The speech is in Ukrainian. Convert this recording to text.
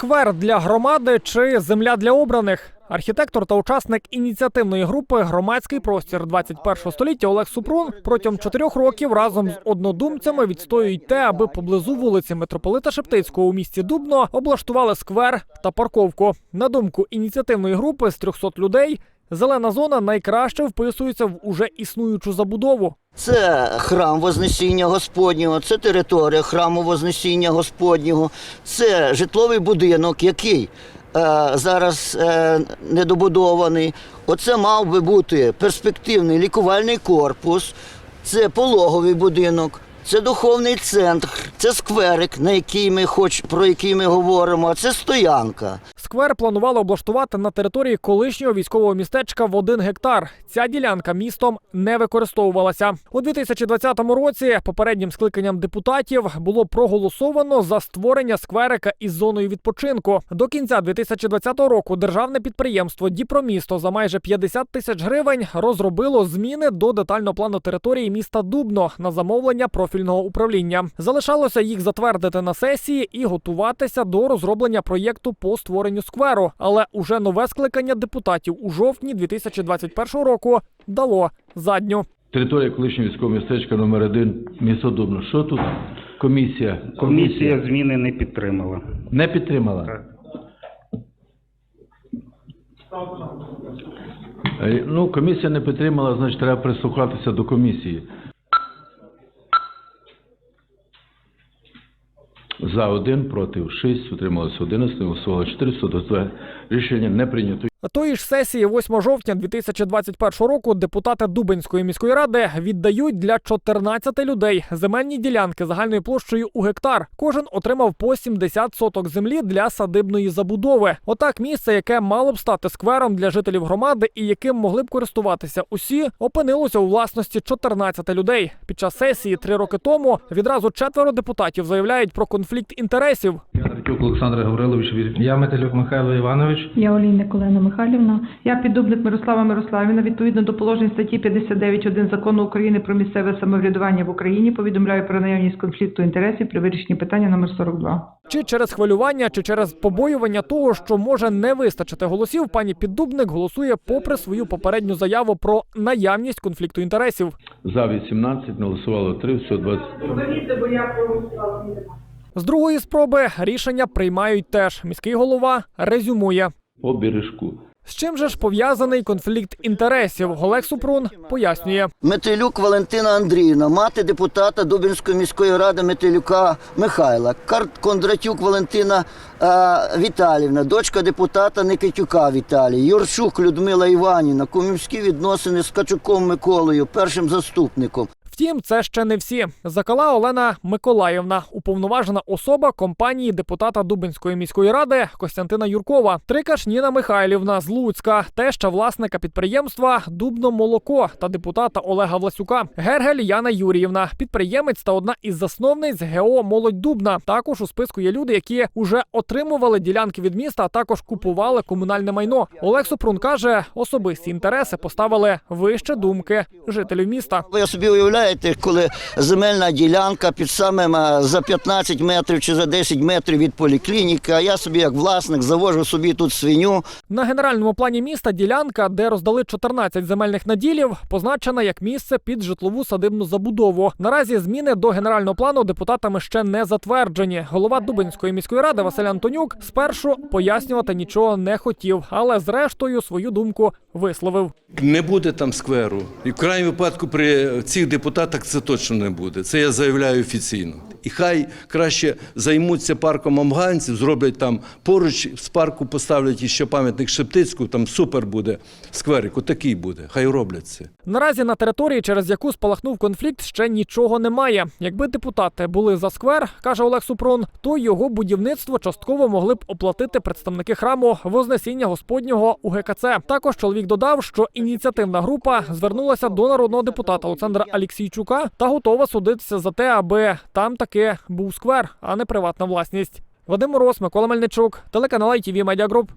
Сквер для громади чи земля для обраних. Архітектор та учасник ініціативної групи Громадський простір 21 століття Олег Супрун протягом чотирьох років разом з однодумцями відстоюють те, аби поблизу вулиці митрополита Шептицького у місті Дубно облаштували сквер та парковку. На думку ініціативної групи з 300 людей, зелена зона найкраще вписується в уже існуючу забудову. Це храм Вознесіння Господнього, це територія храму Вознесіння Господнього, це житловий будинок, який е, зараз е, недобудований. Оце мав би бути перспективний лікувальний корпус, це пологовий будинок. Це духовний центр, це скверик, на який ми хоч про який ми говоримо. а Це стоянка. Сквер планували облаштувати на території колишнього військового містечка в один гектар. Ця ділянка містом не використовувалася у 2020 році. Попереднім скликанням депутатів було проголосовано за створення скверика із зоною відпочинку. До кінця 2020 року державне підприємство Діпромісто за майже 50 тисяч гривень розробило зміни до детального плану території міста Дубно на замовлення профільного управління. Залишалося їх затвердити на сесії і готуватися до розроблення проєкту по створенню скверу. Але уже нове скликання депутатів у жовтні 2021 року дало задню. Територія колишнього військового містечка номер 1 місто Дубно. Що тут комісія? Комісія зміни не підтримала. не підтримала. Так. Е, Ну, комісія не підтримала, значить треба прислухатися до комісії. За один, проти шість, утрималося 11, голосувало 400, до рішення не прийнято. Тої ж сесії 8 жовтня 2021 року депутати Дубенської міської ради віддають для 14 людей земельні ділянки загальною площею у гектар. Кожен отримав по 70 соток землі для садибної забудови. Отак місце, яке мало б стати сквером для жителів громади і яким могли б користуватися усі, опинилося у власності 14 людей. Під час сесії три роки тому відразу четверо депутатів заявляють про конфлікт інтересів. Я Олександр Гаврилович Я Метелюк Михайло Іванович. Я Олійник Олена Михайлівна. Я піддубник Мирослава Мирославівна. Відповідно до положень статті 59.1 закону України про місцеве самоврядування в Україні повідомляю про наявність конфлікту інтересів при вирішенні питання номер 42. Чи через хвилювання, чи через побоювання того, що може не вистачити голосів, пані Піддубник голосує попри свою попередню заяву про наявність конфлікту інтересів. за 18, не голосувало 3, все 20. З другої спроби рішення приймають теж. Міський голова резюмує. По бережку. З чим же ж пов'язаний конфлікт інтересів? Олег Супрун пояснює. Метелюк Валентина Андріївна, мати депутата Дубінської міської ради Метелюка Михайла, Карт Кондратюк Валентина е, Віталівна, дочка депутата Никитюка Віталія, Юрчук Людмила Іванівна, кумівські відносини з Качуком Миколою, першим заступником. Втім, це ще не всі. Закала Олена Миколаївна, уповноважена особа компанії депутата Дубинської міської ради Костянтина Юркова, Трикаш Ніна Михайлівна з Луцька, теща власника підприємства Дубно Молоко та депутата Олега Власюка, Гергель Яна Юріївна, підприємець та одна із засновниць ГО Молодь Дубна. Також у списку є люди, які вже отримували ділянки від міста, а також купували комунальне майно. Олег Супрун каже, особисті інтереси поставили вище думки жителів міста. Ви собі уявляєте, коли земельна ділянка під самим е, за 15 метрів чи за 10 метрів від поліклініки, а я собі як власник завожу собі тут свиню, На генеральному плані міста ділянка, де роздали 14 земельних наділів, позначена як місце під житлову садибну забудову. Наразі зміни до генерального плану депутатами ще не затверджені. Голова Дубинської міської ради Василь Антонюк спершу пояснювати нічого не хотів, але зрештою свою думку висловив. Не буде там скверу. І в крайньому випадку при цих депутатах це точно не буде. Це я заявляю офіційно. І хай краще займуться парком афганців, зроблять там поруч з парку поставлять іще пам'ятник Шептицьку, там супер буде скверик, отакий буде. Хай роблять це. Наразі на території, через яку спалахнув конфлікт, ще нічого немає. Якби депутати були за сквер, каже Олег Супрон, то його будівництво частково могли б оплатити представники храму Вознесіння Господнього у ГКЦ. Також чоловік додав, що ініціативна група звернулася до народного депутата Олександра Алексійчука та готова судитися за те, аби там таки був сквер, а не приватна власність. Вадим Мороз, Микола Мельничук, телеканал ITV Media Group.